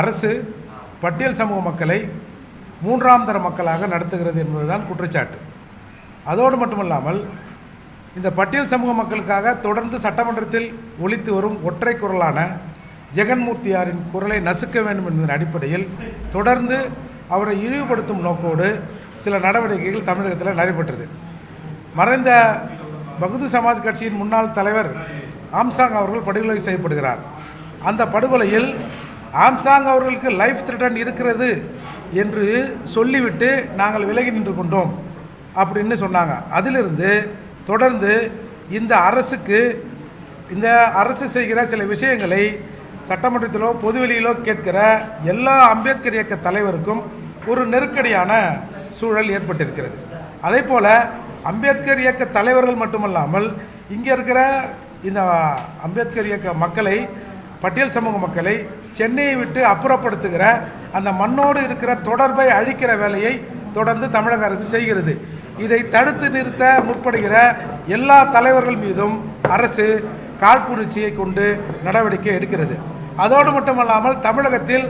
அரசு பட்டியல் சமூக மக்களை மூன்றாம் தர மக்களாக நடத்துகிறது என்பதுதான் குற்றச்சாட்டு. அதோடு மட்டுமல்லாமல் இந்த பட்டியல் சமூக மக்களுக்காக தொடர்ந்து சட்டமன்றத்தில் ஒழித்து வரும் ஒற்றை குரலான ஜெகன்மூர்த்தியாரின் குரலை நசுக்க வேண்டும் என்பதன் அடிப்படையில் தொடர்ந்து அவரை இழிவுபடுத்தும் நோக்கோடு சில நடவடிக்கைகள் தமிழகத்தில் நடைபெற்றது. மறைந்த பகுது சமாஜ் கட்சியின் முன்னாள் தலைவர் ஆம்ஸ்டாங் அவர்கள் படுகொலை செய்யப்படுகிறார். அந்த படுகொலையில் ஆம்ஸ்டாங் அவர்களுக்கு லைஃப் த்ரெட்டன் இருக்கிறது என்று சொல்லிவிட்டு நாங்கள் விலகி நின்று கொண்டோம் அப்படின்னு சொன்னாங்க. அதிலிருந்து தொடர்ந்து இந்த அரசுக்கு இந்த அரசு செய்கிற சில விஷயங்களை சட்டமன்றத்திலோ பொதுவெளியிலோ கேட்கிற எல்லா அம்பேத்கர் இயக்க தலைவருக்கும் ஒரு நெருக்கடியான சூழல் ஏற்பட்டிருக்கிறது. அதே போல் அம்பேத்கர் இயக்க தலைவர்கள் மட்டுமல்லாமல் இங்கே இருக்கிற இந்த அம்பேத்கர் இயக்க மக்களை பட்டியல் சமூக மக்களை சென்னையை விட்டு அப்புறப்படுத்துகிற அந்த மண்ணோடு இருக்கிற தொடர்பை அழிக்கிற வேலையை தொடர்ந்து தமிழக அரசு செய்கிறது. இதை தடுத்து நிறுத்த முற்படுகிற எல்லா தலைவர்கள் மீதும் அரசு காழ்ப்புணர்ச்சியை கொண்டு நடவடிக்கை எடுக்கிறது. அதோடு மட்டுமல்லாமல் தமிழகத்தில்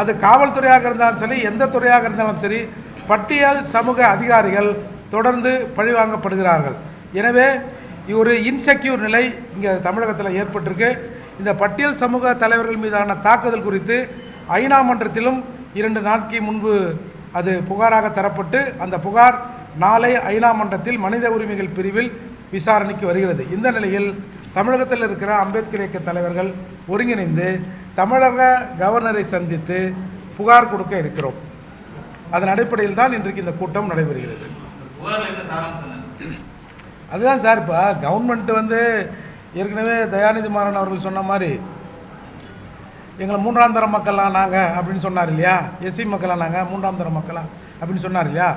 அது காவல்துறையாக இருந்தாலும் சரி எந்த துறையாக இருந்தாலும் சரி பட்டியல் சமூக அதிகாரிகள் தொடர்ந்து பழிவாங்கப்படுகிறார்கள். எனவே ஒரு இன்செக்யூர் நிலை இங்கே தமிழகத்தில் ஏற்பட்டிருக்கு. இந்த பட்டியல் சமூக தலைவர்கள் மீதான தாக்குதல் குறித்து ஐநா மன்றத்திலும் இரண்டு நாட்கு முன்பு அது புகாராக தரப்பட்டு அந்த புகார் நாளை ஐநா மன்றத்தில் மனித உரிமைகள் பிரிவில் விசாரணைக்கு வருகிறது. இந்த நிலையில் தமிழகத்தில் இருக்கிற அம்பேத்கர் இயக்க தலைவர்கள் ஒருங்கிணைந்து தமிழக கவர்னரை சந்தித்து புகார் கொடுக்க இருக்கிறோம். அதன் அடிப்படையில் தான் இன்றைக்கு இந்த கூட்டம் நடைபெறுகிறது. அதுதான் சார் இப்போ கவர்மெண்ட் வந்து ஏற்கனவே தயாநிதி மாறன் அவர்கள் சொன்ன மாதிரி எங்களை மூன்றாம் தர மக்களாக நாங்கள் அப்படின்னு சொன்னார் இல்லையா? எஸ்சி மக்களாக நாங்கள் மூன்றாம் தர மக்களாக அப்படின்னு சொன்னார் இல்லையா?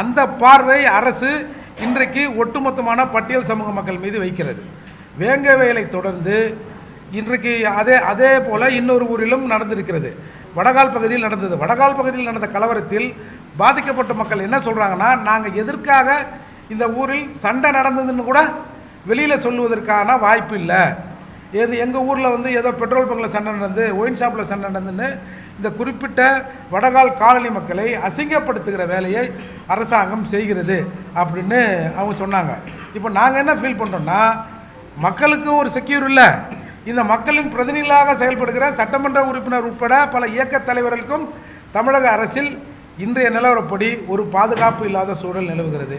அந்த பார்வை அரசு இன்றைக்கு ஒட்டுமொத்தமான பட்டியல் சமூக மக்கள் மீது வைக்கிறது. வேங்க வேலை தொடர்ந்து இன்றைக்கு அதே அதே போல் இன்னொரு ஊரிலும் நடந்திருக்கிறது. வடகால் பகுதியில் நடந்தது. வடகால் பகுதியில் நடந்த கலவரத்தில் பாதிக்கப்பட்ட மக்கள் என்ன சொல்கிறாங்கன்னா நாங்கள் எதற்காக இந்த ஊரில் சண்டை நடந்ததுன்னு கூட வெளியில் சொல்லுவதற்கான வாய்ப்பு இல்லை. எது எங்கள் ஊரில் வந்து ஏதோ பெட்ரோல் பங்கில் சண்டை நடந்து ஒயின் ஷாப்பில் சண்டை நடந்துன்னு இந்த குறிப்பிட்ட வடகால் காலனி மக்களை அசிங்கப்படுத்துகிற வேலையை அரசாங்கம் செய்கிறது அப்படின்னு அவங்க சொன்னாங்க. இப்போ நாங்கள் என்ன ஃபீல் பண்ணுறோன்னா மக்களுக்கும் ஒரு செக்யூர் இல்லை. இந்த மக்களின் பிரதிநிதிகளாக செயல்படுகிற சட்டமன்ற உறுப்பினர் உட்பட பல இயக்க தலைவர்களுக்கும் தமிழக அரசில் இன்றைய நிலவரப்படி ஒரு பாதுகாப்பு இல்லாத சூழல் நிலவுகிறது.